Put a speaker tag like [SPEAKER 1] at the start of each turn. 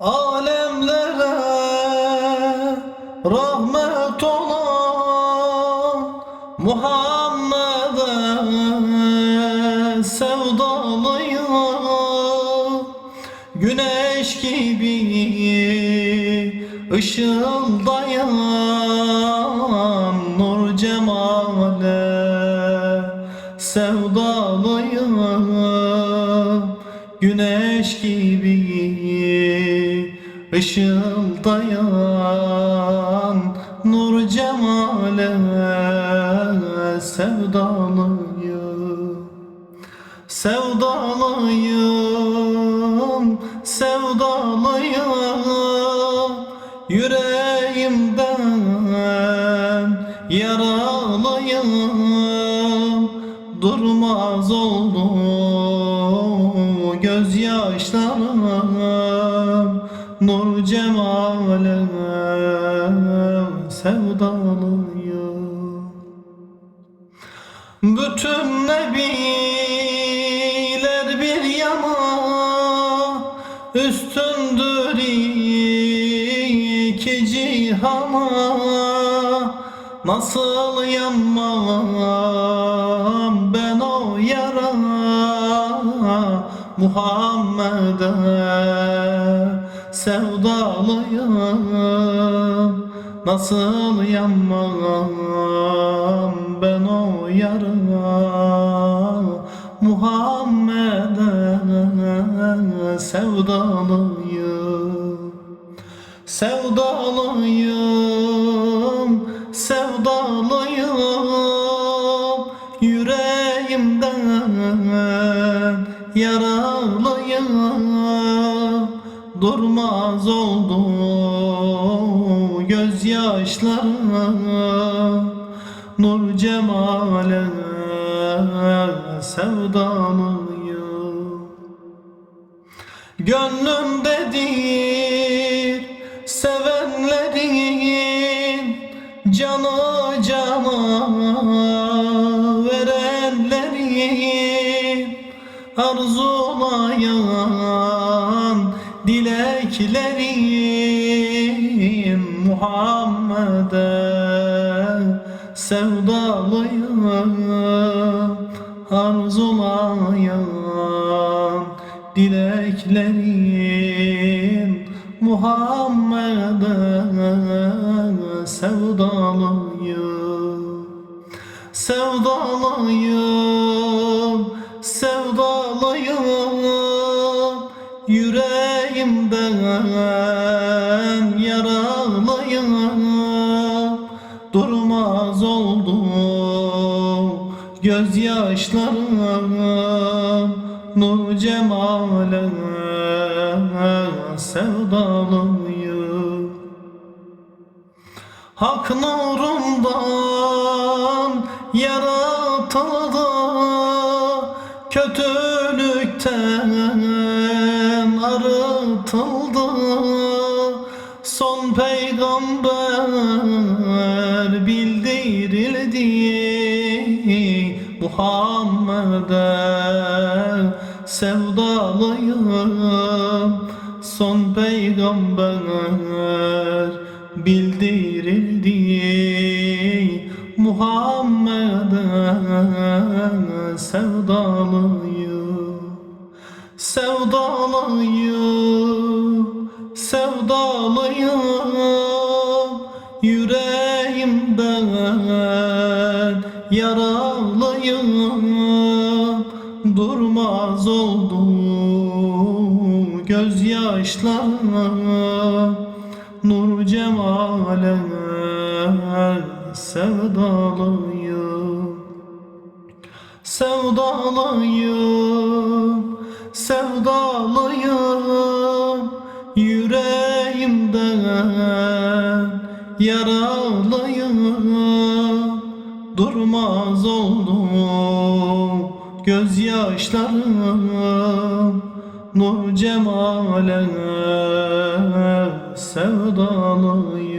[SPEAKER 1] Alemlere rahmet olan Muhammed'e sevdalıyım. Güneş gibi ışıldayan Nur cemale sevdalıyım. Güneş gibi ışıldayan Nur cemale sevdalıyım. Sevdalıyım, sevdalıyım. Yüreğimden yaralıyım. Durmaz oldu sevdalıyım bütün nebiler bir yana Üstündür iki cihana. Nasıl yanmam ben o yara Muhammed'e sevdalıyım Nasıl yanmam ben o yara Muhammed'e sevdalıyım. Sevdalıyım, sevdalıyım. Yüreğimden yaralıyım. Durmaz oldu gözyaşlarım Nur cemale sevdalıyım Gönlümdedir sevenlerin Canı cana verenlerin Arzulayan dileklerin Muhammed'e sevdalıyım Arzulayan dileklerin Muhammed'e sevdalıyım. Sevdalıyım, sevdalıyım Yüreğimden gözyaşlarım Nur cemale sevdalıyım. Hak nurundan yaratıldı Kötülükten arıtıldı. Son peygamber bildirildi Muhammed'e sevdalıyım. Son peygamber bildirildi. Muhammed'e sevdalıyım. Sevdalıyım, sevdalıyım. Yüreğimden yaralıyım Durmaz oldu. Gözyaşlarım Nur cemale sevdalıyım Sevdalıyım, sevdalıyım Yüreğimden yaralıyım Durmaz oldu gözyaşlarım Nur cemale sevdalıyım